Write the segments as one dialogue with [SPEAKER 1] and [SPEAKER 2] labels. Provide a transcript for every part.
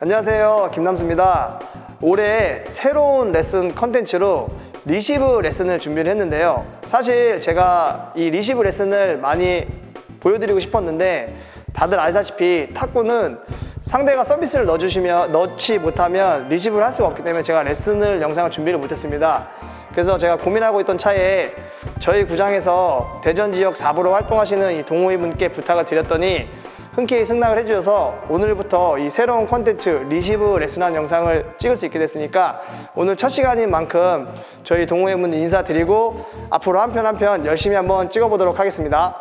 [SPEAKER 1] 안녕하세요. 김남수입니다. 올해 새로운 레슨 컨텐츠로 리시브 레슨을 준비를 했는데요. 사실 제가 이 리시브 레슨을 많이 보여드리고 싶었는데 다들 아시다시피 탁구는 상대가 서비스를 넣어주시면 넣지 못하면 리시브를 할 수가 없기 때문에 제가 레슨을 영상을 준비를 못했습니다. 그래서 제가 고민하고 있던 차에 저희 구장에서 대전 지역 4부로 활동하시는 이 동호회 분께 부탁을 드렸더니 흔쾌히 승낙을 해주셔서 오늘부터 이 새로운 콘텐츠 리시브 레슨한 영상을 찍을 수 있게 됐으니까 오늘 첫 시간인 만큼 저희 동호회분 인사드리고 앞으로 한 편 한 편 열심히 한번 찍어보도록 하겠습니다.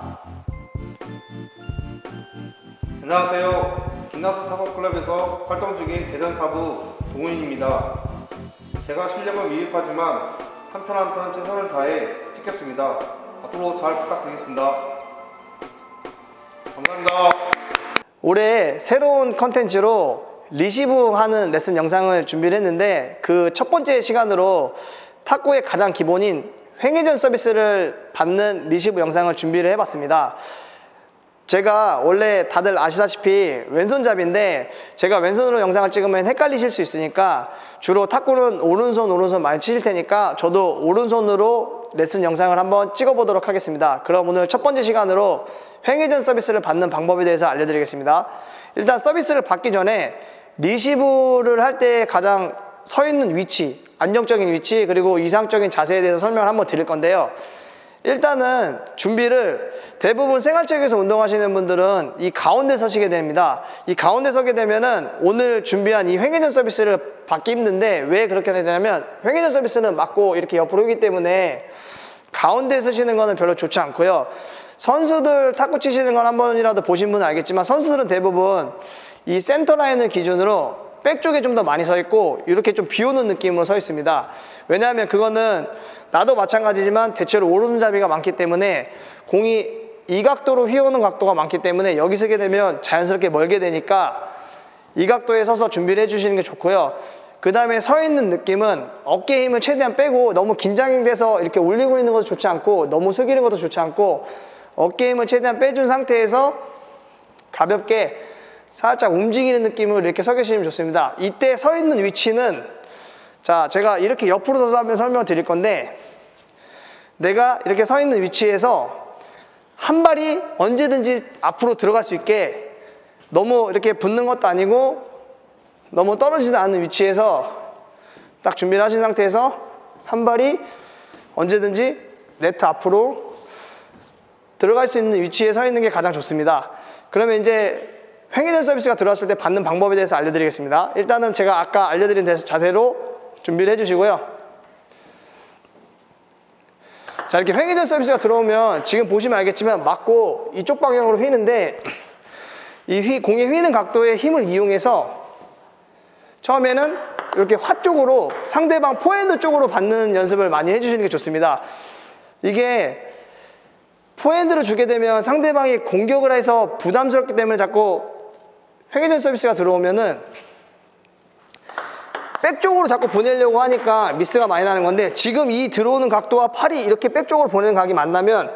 [SPEAKER 2] 안녕하세요. 김나수 사업클럽에서 활동 중인 대전 사부 동훈입니다. 제가 실력은 미흡하지만 한 편 한 편 최선을 다해 찍겠습니다. 앞으로 잘 부탁드리겠습니다. 감사합니다.
[SPEAKER 1] 올해 새로운 컨텐츠로 리시브 하는 레슨 영상을 준비를 했는데 그 첫 번째 시간으로 탁구의 가장 기본인 횡회전 서비스를 받는 리시브 영상을 준비를 해봤습니다. 제가 원래 다들 아시다시피 왼손잡이인데 제가 왼손으로 영상을 찍으면 헷갈리실 수 있으니까 주로 탁구는 오른손 오른손 많이 치실 테니까 저도 오른손으로 레슨 영상을 한번 찍어보도록 하겠습니다. 그럼 오늘 첫 번째 시간으로 횡회전 서비스를 받는 방법에 대해서 알려드리겠습니다. 일단 서비스를 받기 전에 리시브를 할 때 가장 서 있는 위치, 안정적인 위치 그리고 이상적인 자세에 대해서 설명을 한번 드릴 건데요. 일단은 준비를 대부분 생활체육에서 운동하시는 분들은 이 가운데 서시게 됩니다. 이 가운데 서게 되면은 오늘 준비한 이 횡회전 서비스를 받기 힘든데 왜 그렇게 되냐면 횡회전 서비스는 맞고 이렇게 옆으로 오기 때문에 가운데 서시는 거는 별로 좋지 않고요. 선수들 탁구 치시는 건한 번이라도 보신 분은 알겠지만 선수들은 대부분 이 센터 라인을 기준으로 백 쪽에 좀 더 많이 서 있고 이렇게 좀 비오는 느낌으로 서 있습니다. 왜냐하면 그거는 나도 마찬가지지만 대체로 오른손잡이가 많기 때문에 공이 이 각도로 휘어오는 각도가 많기 때문에 여기 서게 되면 자연스럽게 멀게 되니까 이 각도에 서서 준비를 해주시는 게 좋고요. 그 다음에 서 있는 느낌은 어깨 힘을 최대한 빼고 너무 긴장돼서 이렇게 올리고 있는 것도 좋지 않고 너무 숙이는 것도 좋지 않고 어깨 힘을 최대한 빼준 상태에서 가볍게 살짝 움직이는 느낌으로 이렇게 서 계시면 좋습니다. 이때 서 있는 위치는 자, 제가 이렇게 옆으로 서서 한번 설명을 드릴 건데 내가 이렇게 서 있는 위치에서 한 발이 언제든지 앞으로 들어갈 수 있게 너무 이렇게 붙는 것도 아니고 너무 떨어지지 않은 위치에서 딱 준비를 하신 상태에서 한 발이 언제든지 네트 앞으로 들어갈 수 있는 위치에 서 있는 게 가장 좋습니다. 그러면 이제 횡회전 서비스가 들어왔을 때 받는 방법에 대해서 알려드리겠습니다. 일단은 제가 아까 알려드린 대- 자세로 준비를 해주시고요. 자 이렇게 횡회전 서비스가 들어오면 지금 보시면 알겠지만 맞고 이쪽 방향으로 휘는데 이 휘, 공의 휘는 각도의 힘을 이용해서 처음에는 이렇게 화 쪽으로 상대방 포핸드 쪽으로 받는 연습을 많이 해주시는 게 좋습니다. 이게 포핸드를 주게 되면 상대방이 공격을 해서 부담스럽기 때문에 자꾸 횡회전 서비스가 들어오면은 백 쪽으로 자꾸 보내려고 하니까 미스가 많이 나는 건데 지금 이 들어오는 각도와 팔이 이렇게 백 쪽으로 보내는 각이 만나면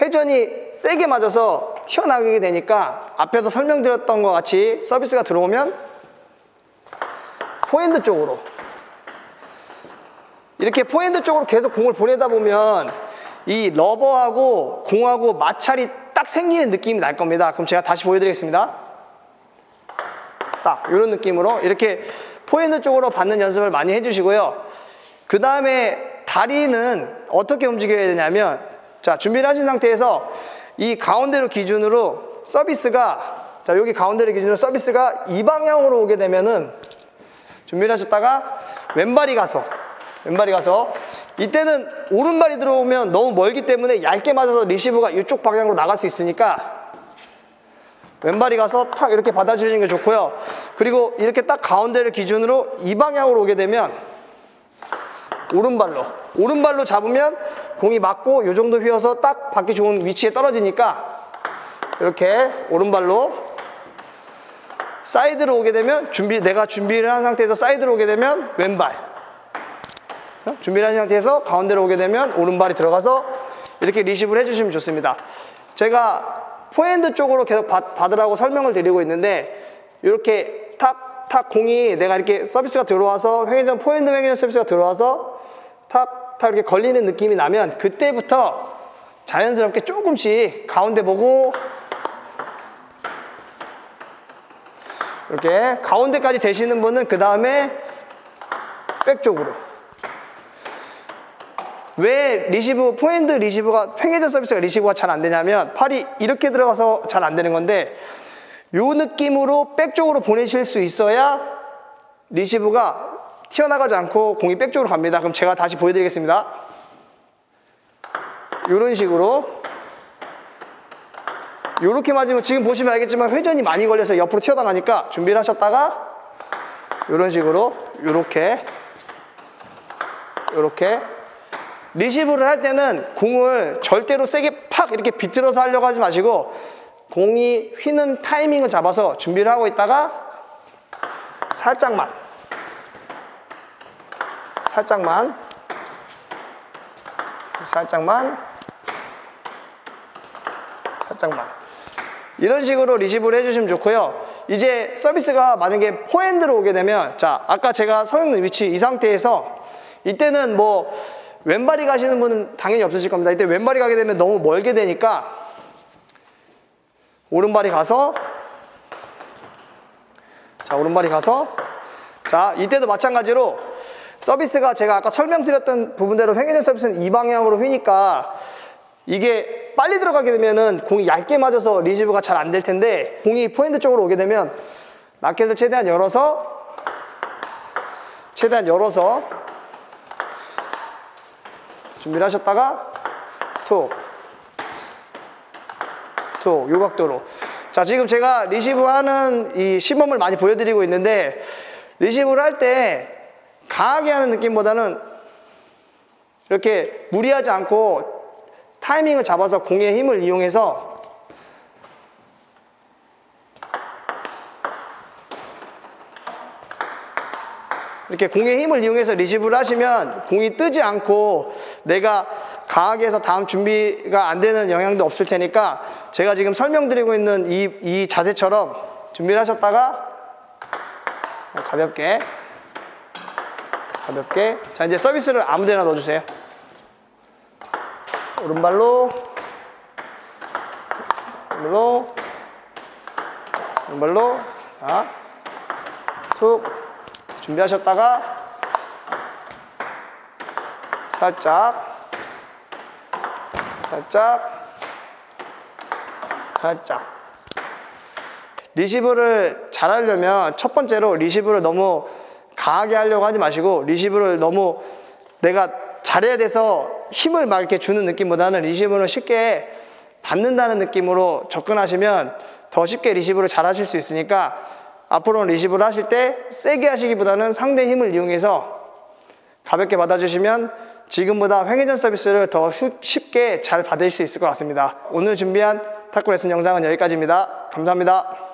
[SPEAKER 1] 회전이 세게 맞아서 튀어나가게 되니까 앞에서 설명드렸던 것 같이 서비스가 들어오면 포핸드 쪽으로 이렇게 포핸드 쪽으로 계속 공을 보내다 보면 이 러버하고 공하고 마찰이 딱 생기는 느낌이 날 겁니다. 그럼 제가 다시 보여드리겠습니다. 딱 이런 느낌으로 이렇게 포핸드 쪽으로 받는 연습을 많이 해주시고요. 그 다음에 다리는 어떻게 움직여야 되냐면 자 준비를 하신 상태에서 이 가운데로 기준으로 서비스가 자 여기 가운데를 기준으로 서비스가 이 방향으로 오게 되면은 준비를 하셨다가 왼발이 가서 왼발이 가서 이때는 오른발이 들어오면 너무 멀기 때문에 얇게 맞아서 리시브가 이쪽 방향으로 나갈 수 있으니까 왼발이 가서 탁 이렇게 받아주시는 게 좋고요. 그리고 이렇게 딱 가운데를 기준으로 이 방향으로 오게 되면 오른발로 오른발로 잡으면 공이 맞고 이 정도 휘어서 딱 받기 좋은 위치에 떨어지니까 이렇게 오른발로 사이드로 오게 되면 준비 내가 준비를 한 상태에서 사이드로 오게 되면 왼발 어? 준비를 한 상태에서 가운데로 오게 되면 오른발이 들어가서 이렇게 리시브를 해주시면 좋습니다. 제가 포핸드 쪽으로 계속 받, 받으라고 설명을 드리고 있는데 이렇게 탁 탁 공이 내가 이렇게 서비스가 들어와서 횡회전 포핸드 횡회전 서비스가 들어와서 탁, 탁 이렇게 걸리는 느낌이 나면 그때부터 자연스럽게 조금씩 가운데 보고 이렇게 가운데까지 되시는 분은 그 다음에 백 쪽으로 왜 리시브 포핸드 리시브가 팽해전 서비스가 리시브가 잘 안 되냐면 팔이 이렇게 들어가서 잘 안 되는 건데 요 느낌으로 백 쪽으로 보내실 수 있어야 리시브가 튀어나가지 않고 공이 백 쪽으로 갑니다. 그럼 제가 다시 보여드리겠습니다. 이런 식으로 이렇게 맞으면 지금 보시면 알겠지만 회전이 많이 걸려서 옆으로 튀어나가니까 준비를 하셨다가 이런 식으로 이렇게 이렇게 리시브를 할 때는 공을 절대로 세게 팍 이렇게 비틀어서 하려고 하지 마시고 공이 휘는 타이밍을 잡아서 준비를 하고 있다가 살짝만 살짝만 살짝만 살짝만. 이런 식으로 리시브를 해주시면 좋고요. 이제 서비스가 만약에 포핸드로 오게 되면 자 아까 제가 서 있는 위치 이 상태에서 이때는 뭐 왼발이 가시는 분은 당연히 없으실 겁니다. 이때 왼발이 가게 되면 너무 멀게 되니까 오른발이 가서 자 오른발이 가서 자 이때도 마찬가지로 서비스가 제가 아까 설명드렸던 부분대로 횡회전 서비스는 이 방향으로 휘니까 이게 빨리 들어가게 되면은 공이 얇게 맞아서 리시브가 잘 안 될 텐데 공이 포핸드 쪽으로 오게 되면 라켓을 최대한 열어서 최대한 열어서 준비를 하셨다가 톡 톡, 요 각도로. 자, 지금 제가 리시브 하는 이 시범을 많이 보여드리고 있는데, 리시브를 할 때 강하게 하는 느낌보다는 이렇게 무리하지 않고 타이밍을 잡아서 공의 힘을 이용해서 이렇게 공의 힘을 이용해서 리시브를 하시면 공이 뜨지 않고 내가 강하게 해서 다음 준비가 안 되는 영향도 없을 테니까 제가 지금 설명드리고 있는 이, 이 자세처럼 준비를 하셨다가 가볍게 가볍게. 자 이제 서비스를 아무 데나 넣어주세요. 오른발로 오른발로 오른발로. 자 툭 준비하셨다가 살짝 살짝 살짝. 리시브를 잘 하려면 첫 번째로 리시브를 너무 강하게 하려고 하지 마시고 리시브를 너무 내가 잘해야 돼서 힘을 막 이렇게 주는 느낌보다는 리시브를 쉽게 받는다는 느낌으로 접근하시면 더 쉽게 리시브를 잘 하실 수 있으니까 앞으로는 리시브를 하실 때 세게 하시기보다는 상대 힘을 이용해서 가볍게 받아주시면 지금보다 횡회전 서비스를 더 쉬- 쉽게 잘 받을 수 있을 것 같습니다. 오늘 준비한 탁구 레슨 영상은 여기까지입니다. 감사합니다.